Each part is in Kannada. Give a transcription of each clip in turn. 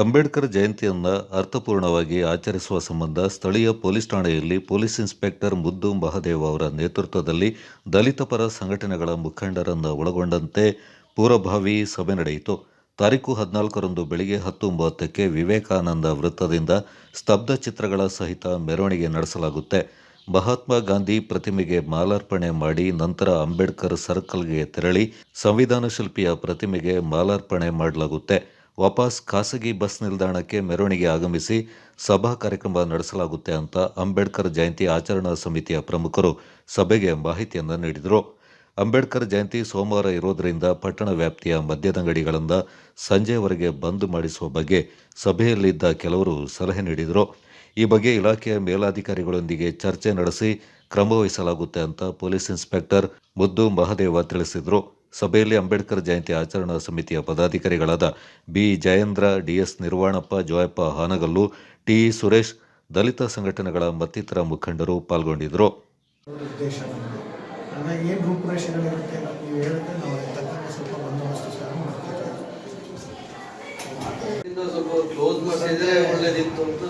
ಅಂಬೇಡ್ಕರ್ ಜಯಂತಿಯನ್ನು ಅರ್ಥಪೂರ್ಣವಾಗಿ ಆಚರಿಸುವ ಸಂಬಂಧ ಸ್ಥಳೀಯ ಪೊಲೀಸ್ ಠಾಣೆಯಲ್ಲಿ ಪೊಲೀಸ್ ಇನ್ಸ್ಪೆಕ್ಟರ್ ಮುದ್ದು ಮಹದೇವ್ ಅವರ ನೇತೃತ್ವದಲ್ಲಿ ದಲಿತ ಪರ ಸಂಘಟನೆಗಳ ಮುಖಂಡರನ್ನು ಒಳಗೊಂಡಂತೆ ಪೂರ್ವಭಾವಿ ಸಭೆ ನಡೆಯಿತು. ತಾರೀಕು ಹದಿನಾಲ್ಕರಂದು ಬೆಳಿಗ್ಗೆ ಹತ್ತು ಮೂವತ್ತಕ್ಕೆ ವಿವೇಕಾನಂದ ವೃತ್ತದಿಂದ ಸ್ತಬ್ಧ ಚಿತ್ರಗಳ ಸಹಿತ ಮೆರವಣಿಗೆ ನಡೆಸಲಾಗುತ್ತೆ. ಮಹಾತ್ಮ ಗಾಂಧಿ ಪ್ರತಿಮೆಗೆ ಮಾಲಾರ್ಪಣೆ ಮಾಡಿ ನಂತರ ಅಂಬೇಡ್ಕರ್ ಸರ್ಕಲ್ಗೆ ತೆರಳಿ ಸಂವಿಧಾನ ಶಿಲ್ಪಿಯ ಪ್ರತಿಮೆಗೆ ಮಾಲಾರ್ಪಣೆ ಮಾಡಲಾಗುತ್ತೆ. ವಾಪಸ್ ಖಾಸಗಿ ಬಸ್ ನಿಲ್ದಾಣಕ್ಕೆ ಮೆರವಣಿಗೆ ಆಗಮಿಸಿ ಸಭಾ ಕಾರ್ಯಕ್ರಮ ನಡೆಸಲಾಗುತ್ತೆ ಅಂತ ಅಂಬೇಡ್ಕರ್ ಜಯಂತಿ ಆಚರಣಾ ಸಮಿತಿಯ ಪ್ರಮುಖರು ಸಭೆಗೆ ಮಾಹಿತಿಯನ್ನು ನೀಡಿದರು. ಅಂಬೇಡ್ಕರ್ ಜಯಂತಿ ಸೋಮವಾರ ಇರೋದರಿಂದ ಪಟ್ಟಣ ವ್ಯಾಪ್ತಿಯ ಮದ್ಯದಂಗಡಿಗಳಿಂದ ಸಂಜೆವರೆಗೆ ಬಂದ್ ಮಾಡಿಸುವ ಬಗ್ಗೆ ಸಭೆಯಲ್ಲಿದ್ದ ಕೆಲವರು ಸಲಹೆ ನೀಡಿದರು. ಈ ಬಗ್ಗೆ ಇಲಾಖೆಯ ಮೇಲಾಧಿಕಾರಿಗಳೊಂದಿಗೆ ಚರ್ಚೆ ನಡೆಸಿ ಕ್ರಮವಹಿಸಲಾಗುತ್ತೆ ಅಂತ ಪೊಲೀಸ್ ಇನ್ಸ್ಪೆಕ್ಟರ್ ಮುದ್ದು ಮಹದೇವ ತಿಳಿಸಿದರು. ಸಭೆಯಲ್ಲಿ ಅಂಬೇಡ್ಕರ್ ಜಯಂತಿ ಆಚರಣಾ ಸಮಿತಿಯ ಪದಾಧಿಕಾರಿಗಳಾದ B. Jayendra DS Nirvanappa Joyappa Hangal T. Suresh ದಲಿತ ಸಂಘಟನೆಗಳ ಮತ್ತಿತರ ಮುಖಂಡರು ಪಾಲ್ಗೊಂಡಿದ್ದರು. ಉದ್ದೇಶ ಏನು ರೂಪುರೇಷೆಗಳಿರುತ್ತೆ ಅಂತ ನೀವು ಹೇಳಿದ್ರೆ ನಾವು ಅದಕ್ಕೆ ಸ್ವಲ್ಪ ಬಂದೋಬಸ್ತು ಸಹ ಮಾಡ್ಕೊತೀವಿ ಇಂದ ಸ್ವಲ್ಪ ಕ್ಲೋಸ್ ಮಾಡಿದ್ರೆ ಒಳ್ಳೇದಿತ್ತು ಅಂತ.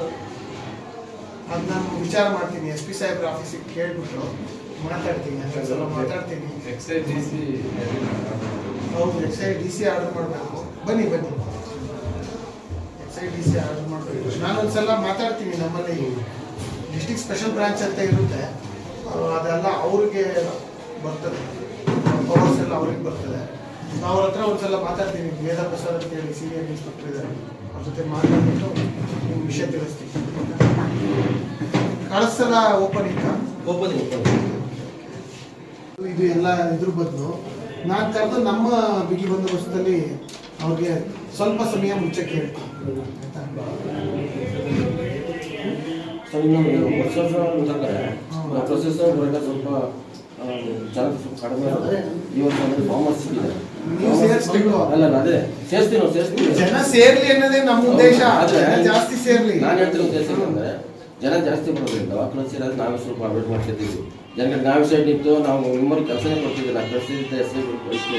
ನಾನು ವಿಚಾರ ಮಾಡ್ತೀನಿ. ಎಸ್ ಪಿ ಸಾಹೇಬ್ರ ಆಫೀಸಿಗೆ ಕೇಳ್ಬಿಟ್ಟು ಮಾತಾಡ್ತೀನಿ ಅಂತ ಸ್ವಲ್ಪ ಮಾತಾಡ್ತೀನಿ. ಎಕ್ಸೈಸ್ ಡಿ ಸಿ ಹೌದು ಎಕ್ಸೈಡ್ ಡಿ ಸಿ ಆರ್ಡರ್ ಮಾಡಬೇಕು. ಬನ್ನಿ ಬನ್ನಿ. ಎಕ್ಸೈಡ್ ಡಿ ಸಿ ಆರ್ಡರ್ ಮಾಡಬೇಕು. ನಾನೊಂದು ಸಲ ಮಾತಾಡ್ತೀನಿ ನಮ್ಮಲ್ಲಿ. ಡಿಸ್ಟಿಕ್ ಸ್ಪೆಷಲ್ ಬ್ರಾಂಚ್ ಅಂತ ಇರುತ್ತೆ. ಅದೆಲ್ಲ ಅವ್ರಿಗೆ ಬರ್ತದೆ. ಪವರ್ಸ್ ಎಲ್ಲ ಅವ್ರಿಗೆ ಬರ್ತದೆ. ನಾವು ಅವ್ರ ಹತ್ರ ಒಂದು ಸಲ ಮಾತಾಡ್ತೀನಿ. ವೇದ ಪ್ರಸಾದ್ ಅಂತ ಹೇಳಿ ಸೀನಿಯರ್ ಇನ್ಸ್ಪೆಕ್ಟರ್ ಇದ್ದಾರೆ. ಅವ್ರ ಜೊತೆ ಮಾತಾಡ್ಬಿಟ್ಟು ನಿಮ್ಗೆ ವಿಷಯ ತಿಳಿಸ್ತೀನಿ. ಕಳಿಸಲ ಓಪನ್ ಇತ್ತ ಓಪನ್ ಓಪನ್ ಇದು ಎಲ್ಲ ಇದ್ರ ಬದಲು. ನಾನು ಕರೆದು ನಮ್ಮ ಬಿಗಿ ಬಂದೋಬಸ್ತಲ್ಲಿ ಅವ್ರಿಗೆ ಸ್ವಲ್ಪ ಸಮಯ ಮುಂಚೆ ಕೇಳ್ತೀನಿ? ಸರ್ ಇನ್ನೊಂದು ಪ್ರೊಸೆಸ್ ಅಂತಂದ್ರೆ ನಾವು ಪ್ರೊಸೆಸ್ ಬರೋಕ್ಕೆ ಸ್ವಲ್ಪ ಜನ ಸ್ವಲ್ಪ ಕಡಿಮೆ ಇರುತ್ತೆ. ಇವತ್ತು ಅಂದ್ರೆ ಫಾರ್ಮಸ್ ಸಿಕ್ಕಿದೆ. ನೀವು ಸೇರಿಸ್ಬೇಕು. ಅಲ್ಲ ಅದೇ. ಸೇರಿಸ್ತೀವಿ ನಾವು ಸೇರಿಸ್ತೀವಿ ಜನ ಸೇರ್ಲಿ ಅನ್ನೋದೇ ನಮ್ಮ ಉದ್ದೇಶ. ಆದ್ರೆ ಜಾಸ್ತಿ ಸೇರ್ಲಿ. ನಾನು ಹೇಳ್ತಿರೋ ಉದ್ದೇಶ ಏನಂದ್ರೆ ಜನ ಜಾಸ್ತಿ ಬರೋದ್ರಿಂದ ಕಳಿಸಿರೋದು ನಾವೇ ಸ್ವಲ್ಪ ಅಪ್ಡೇಟ್ ಮಾಡ್ತಿದ್ದೀವಿ. ಜನಗಳಿಗೆ ನಾವೇ ಸೈಡ್ ನಿಂತು ನಾವು ನಿಮ್ಮಲ್ಲಿ ಕೆಲಸನೇ ಕೊಡ್ತಿದ್ದಿಲ್ಲ ಕಳಿಸಿದ ಹೆಸರು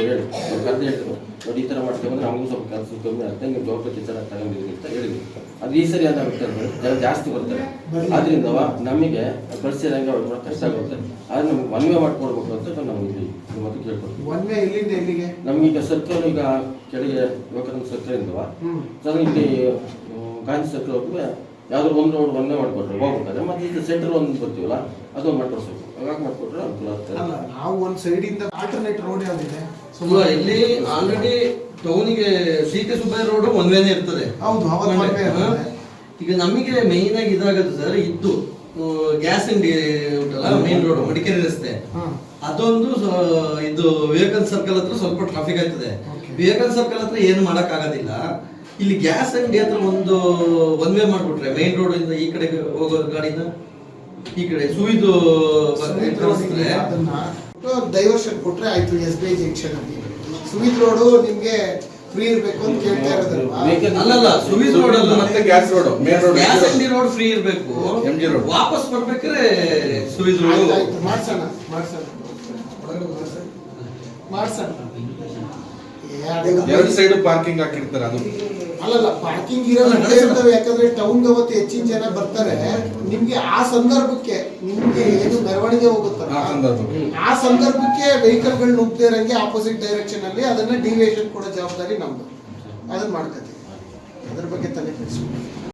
ಹೇಳಿ. ಕರೆದು ಹೇಳಿದ್ರು ನೋಡಿ ಈ ಥರ ಮಾಡ್ತೇವೆ ಅಂದ್ರೆ ನಮಗೂ ಸ್ವಲ್ಪ ಕೆಲಸ ಕಮ್ಮಿ ಆಗುತ್ತೆ. ನೀವು ಜವಾಬ್ದಾರಿ ಈ ಥರ ತಗೊಂಡಿದ್ದೀವಿ ಅಂತ ಹೇಳಿದ್ವಿ ಅದು ಈ ಸರಿ ಅಂತ ಅಂದ್ರೆ ಜನ ಜಾಸ್ತಿ ಬರ್ತಾರೆ. ಆದ್ರಿಂದ ನಮಗೆ ಕಳಿಸಿದಂಗೆ ಅವ್ರು ಕಷ್ಟ ಆಗುತ್ತೆ. ಆದ್ರೆ ನಮ್ಗೆ ವೇ ಮಾಡ್ಕೊಡ್ಬೇಕು ಅಂತ ನಮ್ಗೆ ಇಲ್ಲಿ ನಿಮ್ಮ ಹತ್ರ ಕೇಳ್ಕೊಡ್ತೀವಿ ಒನ್ ವೇ ಇಲ್ಲಿಂದ ಎಲ್ಲಿಗೆ? ನಮಗೀಗ ಸರ್ಕಲ್ ಈಗ ಕೆಳಗೆ ಯುವಕರ ಸರ್ಕಲ್ ಇಂದವ? ಸರ್ ಇಲ್ಲಿ ಗಾಂಧಿ ಸರ್ಕಲ್ ಹೋಗಿ ಯಾವ್ದಾದ್ರು ಒಂದು ರೋಡ್ ಒಂದೇ ಮಾಡ್ಕೊಟ್ರೆ ಹೋಗ್ಬೇಕಾದ್ರೆ ಮತ್ತೆ ಈಗ ಸೆಂಟ್ರಲ್ ಒಂದು ಬರ್ತೀವಲ್ಲ ಅದೊಂದು ಮಾಡ್ಕೊಡ್ಸಬೇಕು ಹಾಗಾಗಿ ಮಾಡ್ಕೊಟ್ರೆ ಅನುಕೂಲ ಆಗ್ತದೆ. ಅಲ್ಲ ನಾವು ಒಂದ್ ಸೈಡ್ ಇಂದ ಆಲ್ಟರ್ನೇಟ್ ರೋಡ್ ಯಾವ್ದಿದೆ? ಸುಮಾರು ಇಲ್ಲಿ ಆಲ್ರೆಡಿ ಟೌನಿಗೆ ಸಿ ಕೆ ಸುಬ್ಬಯ್ಯ ರೋಡ್ ಒಂದೇನೆ ಇರ್ತದೆ. ಹೌದು, ಅವತ್ತು ಇರ್ತದೆ. ಈಗ ನಮಗೆ ಮೇಯ್ನ್ ಆಗಿ ಇದಾಗತ್ತೆ ಸರ್ ಇದ್ದು ಗ್ಯಾಸ್ ಅಂಗಡಿ ಉಂಟಲ್ಲ ಮೇನ್ ರೋಡ್ ಮಡಿಕೇರಿ ರಸ್ತೆ. ಅದೊಂದು ಸ- ಇದು ವಿವೇಕಾನಂದ ಸರ್ಕಲ್ ಹತ್ರ ಸ್ವಲ್ಪ ಟ್ರಾಫಿಕ್ ಆಗ್ತದೆ. Okay. ವಿವೇಕಾನಂದ ಸರ್ಕಲ್ ಹತ್ರ ಏನು ಮಾಡಕ್ ಆಗೋದಿಲ್ಲ ಇಲ್ಲಿ ಗ್ಯಾಸ್ ಅಂಗಡಿ ಹತ್ರ ಒಂದು ಒನ್ ವೇ ಮಾಡ್ಬಿಟ್ರೆ ಮೇನ್ ರೋಡ್ ಇಂದ ಈ ಕಡೆ ಹೋಗೋ ಗಾಡಿನ ಈ ಕಡೆ ಸುಯಿದು ರೋಡ್ ಅದನ್ನ ಡೈವರ್ಷನ್ ಕೊಟ್ರೆ ಆಯ್ತು ಎಸ್ ಬಿ ಐ ಜಂಕ್ಷನ್ ಅಲ್ಲಿ. ಸುಮಿತ್ ರೋಡು ನಿಮ್ಗೆ ಫ್ರೀ ಇರ್ಬೇಕು ಅಂತ ಕೇಳ್ತಾ ಇರೋದಲ್ವಾ? ಅಲ್ಲಲ್ಲ ಸುವಿದ್ ರೋಡ್ ಅಲ್ಲ. ಮತ್ತೆ ಗ್ಯಾಸ್ ರೋಡ್ road, ಗ್ಯಾಸ್ ಅಂಗಡಿ ರೋಡ್ ಫ್ರೀ ಇರ್ಬೇಕು. ಎಂ ಜಿ ರೋಡ್ ವಾಪಸ್ ಬರ್ಬೇಕಾದ್ರೆ ಸುವಿದ್ ಆಯ್ತು, ರೋಡ್ ಆಯ್ತು ಮಾಡ್ಸೋಣ ಮಾಡ್ಸೋಣ. ಮಾಡ್ಸೋಣ. ಎರಡು ಸೈಡ್ ಪಾರ್ಕಿಂಗ್ ಹಾಕಿರ್ತಾರೆ ಅದು. ಅಲ್ಲಲ್ಲ ಪಾರ್ಕಿಂಗ್ ಇರೋದು ಯಾಕಂದ್ರೆ ಟೌನ್ ಅವತ್ತು ಹೆಚ್ಚಿನ ಜನ ಬರ್ತಾರೆ. ನಿಮ್ಗೆ ಆ ಸಂದರ್ಭಕ್ಕೆ ನಿಮ್ಗೆ ಏನು ಮೆರವಣಿಗೆ ಹೋಗುತ್ತಲ್ಲ? ಆ ಸಂದರ್ಭಕ್ಕೆ. ವೆಹಿಕಲ್ಗಳು ನುಗ್ಗದೇ ಇರಂಗೆ ಆಪೋಸಿಟ್ ಡೈರೆಕ್ಷನ್ ಅಲ್ಲಿ ಅದನ್ನ ಡಿವಿಯೇಷನ್ ಕೊಡೋ ಜವಾಬ್ದಾರಿ ನಮ್ದು. ಅದನ್ನ ಮಾಡ್ಕೋತೀವಿ. ಅದ್ರ ಬಗ್ಗೆ ತಲೆ ಕೆಡಿಸ್ಬೇಕು